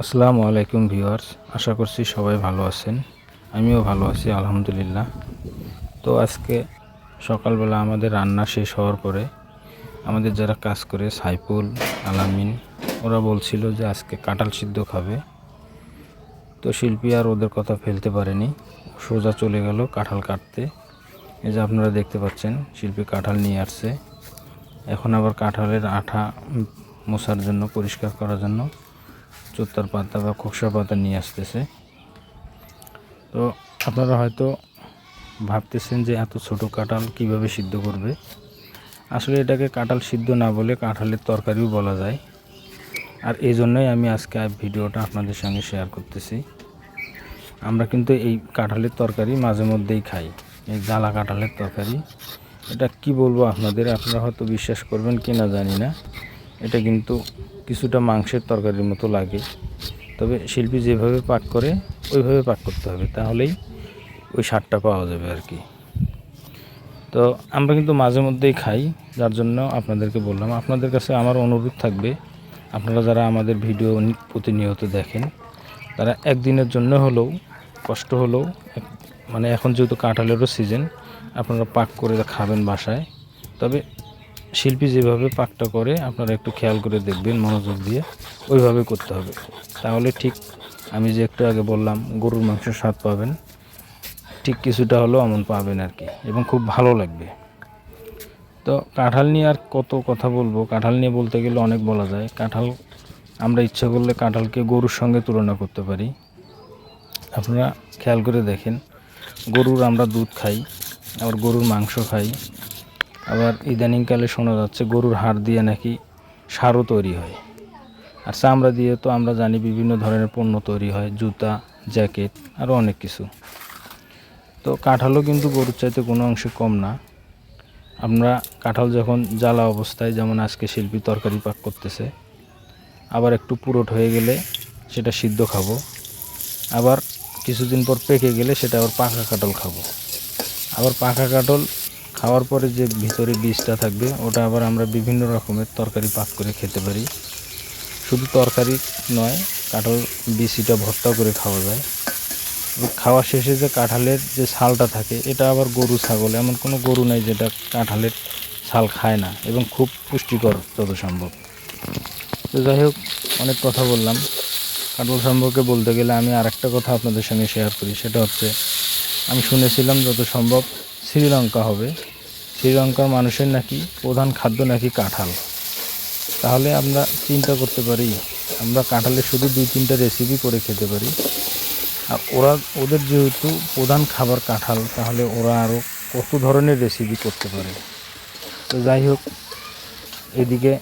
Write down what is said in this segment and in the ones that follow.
আসসালামু আলাইকুম ভিউয়ার্স, আশা করছি সবাই ভালো আছেন। আমিও ভালো আছি, আলহামদুলিল্লাহ। তো আজকে সকালবেলা আমাদের রান্না শেষ হওয়ার পরে আমাদের যারা কাজ করে, সাইফুল, আলামিন, ওরা বলছিল যে আজকে কাঁঠাল সিদ্ধ খাবে। তো শিল্পী আর ওদের কথা ফেলতে পারেনি, সোজা চলে গেল কাঁঠাল কাটতে। এই যে আপনারা দেখতে পাচ্ছেন, শিল্পী কাঁঠাল নিয়ে আসছে। এখন আবার কাঁঠালের আঠা মোছার জন্য, পরিষ্কার করার জন্য চোত্তার পাতা বা খোকসা পাতা নিয়ে আসতেছে। তো আপনারা হয়তো ভাবতেছেন যে এত ছোট কাঁঠাল কীভাবে সিদ্ধ করবে? আসলে এটাকে কাঁঠাল সিদ্ধ না বলে কাঁঠালের তরকারিও বলা যায়। আর এই জন্যই আমি আজকে ভিডিওটা আপনাদের সঙ্গে শেয়ার করতেছি। আমরা কিন্তু এই কাঁঠালের তরকারি মাঝে মধ্যেই খাই। এই জ্বালা কাঁঠালের তরকারি। এটা কি বলব আপনাদের? আপনারা হয়তো বিশ্বাস করবেন কি না জানি না। এটা কিন্তু কিছুটা মাংসের তরকারির মতো লাগে। তবে শিল্পী যেভাবে পাক করে, ওইভাবে পাক করতে হবে। তাহলেই ওই স্বাদটা পাওয়া যাবে আর কি। তো আমরা কিন্তু মাঝে মধ্যেই খাই, যার জন্য আপনাদেরকে বললাম। আপনাদের কাছে আমার অনুরোধ থাকবে, আপনারা যারা আমাদের ভিডিও প্রতিনিয়ত দেখেন, তারা একদিনের জন্য হলেও, কষ্ট হলেও মানে এখন যেহেতু কাঁঠালেরও সিজন আপনারা পাক করে খাবেন বাসায়। তবে শিল্পী যেভাবে পাকটা করে, আপনারা একটু খেয়াল করে দেখবেন, মনোযোগ দিয়ে। ওইভাবে করতে হবে। তাহলে ঠিক আমি যে একটু আগে বললাম, গরুর মাংসের স্বাদ পাবেন। ঠিক কিছুটা হলেও এমন পাবেন আর কি, এবং খুব ভালো লাগবে। তো কাঁঠাল নিয়ে আর কত কথা বলব? কাঁঠাল নিয়ে বলতে গেলে অনেক বলা যায়। কাঁঠাল, আমরা ইচ্ছা করলে কাঁঠালকে গরুর সঙ্গে তুলনা করতে পারি। আপনারা খেয়াল করে দেখেন। গরুর আমরা দুধ খাই, আবার গরুর মাংস খাই, আবার ইদানিংকালে শোনা যাচ্ছে গরুর হাড় দিয়ে নাকি সারও তৈরি হয়। আর চামড়া দিয়ে তো আমরা জানি বিভিন্ন ধরনের পণ্য তৈরি হয়, জুতা, জ্যাকেট, আরও অনেক কিছু। তো কাঁঠালও কিন্তু গরুর চাইতে কোনো অংশে কম না। আমরা কাঁঠাল যখন জ্বালা অবস্থায়, যেমন আজকে শিল্পী তরকারি পাক করতেছে, আবার একটু পুরোট হয়ে গেলে সেটা সিদ্ধ খাব। আবার কিছুদিন পর পেকে গেলে সেটা আবার পাকা কাঁঠাল খাব। আবার পাকা কাঁঠাল খাওয়ার পরে যে ভিতরে বীজটা থাকবে, ওটা আবার আমরা বিভিন্ন রকমের তরকারি পাক করে খেতে পারি। শুধু তরকারি নয়, কাঁঠাল বিচিটা ভর্তা করে খাওয়া যায়। খাওয়া শেষে যে কাঁঠালের যে ছালটা থাকে, এটা আবার গরু ছাগল, এমন কোনো গরু নাই যেটা কাঁঠালের ছাল খায় না এবং খুব পুষ্টিকর যত সম্ভব। তো যাই হোক, অনেক কথা বললাম। কাঁঠাল সম্পর্কে বলতে গেলে আমি আর একটা কথা আপনাদের সঙ্গে শেয়ার করি, সেটা হচ্ছে আমি শুনেছিলাম যত সম্ভব শ্রীলঙ্কা হবে। শ্রীলঙ্কার মানুষের নাকি প্রধান খাদ্য নাকি কাঁঠাল। তাহলে আমরা চিন্তা করতে পারি, আমরা কাঁঠালের শুধু দুই তিনটা রেসিপি করে খেতে পারি। আর ওরা, ওদের যেহেতু প্রধান খাবার কাঁঠাল, তাহলে ওরা আরও কত ধরনের রেসিপি করতে পারে। তো যাই হোক, এদিকে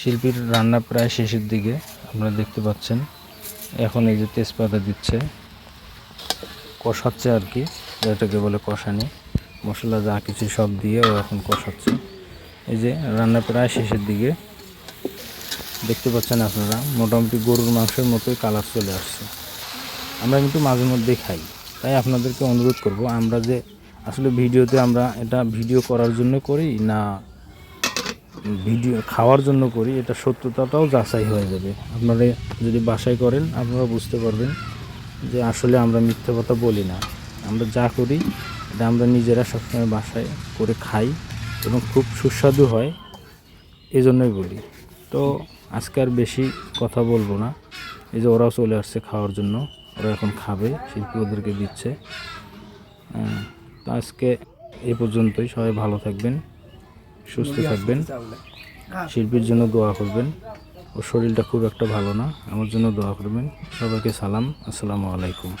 শিল্পীর রান্না প্রায় শেষের দিকে, আপনারা দেখতে পাচ্ছেন। এখন এই যে তেজপাতা দিচ্ছে, কষাচ্ছে আর কি এটাকে বলে কষানি। মশলা যা কিছু সব দিয়ে ও এখন কষাচ্ছে। এই যে রান্না প্রায় শেষের দিকে। দেখতে পাচ্ছেন আপনারা, মোটামুটি গরুর মাংসের মতোই কালার চলে আসছে। আমরা কিন্তু মাঝে মধ্যেই খাই, তাই আপনাদেরকে অনুরোধ করব, আমরা যে আসলে ভিডিওতে আমরা এটা ভিডিও করার জন্য করি না ভিডিও খাওয়ার জন্য করি, এটা সত্যতাটাও যাচাই হয়ে যাবে। আপনারা যদি বাসায় করেন, আপনারা বুঝতে পারবেন যে আসলে আমরা মিথ্যে কথা বলি না। আমরা যা করি, এটা আমরা নিজেরা সবসময় বাসায় করে খাই এবং খুব সুস্বাদু হয়, এজন্যই বলি। তো আজকে আর বেশি কথা বলব না। এই যে ওরাও চলে আসছে খাওয়ার জন্য, ওরা এখন খাবে, শিল্পী ওদেরকে দিচ্ছে। তো আজকে এ পর্যন্তই, সবাই ভালো থাকবেন। সুস্থ থাকবেন। শিল্পীর জন্য দোয়া করবেন। ওর শরীরটা খুব একটা ভালো না। আমার জন্য দোয়া করবেন। সবাইকে সালাম। আসসালামু আলাইকুম।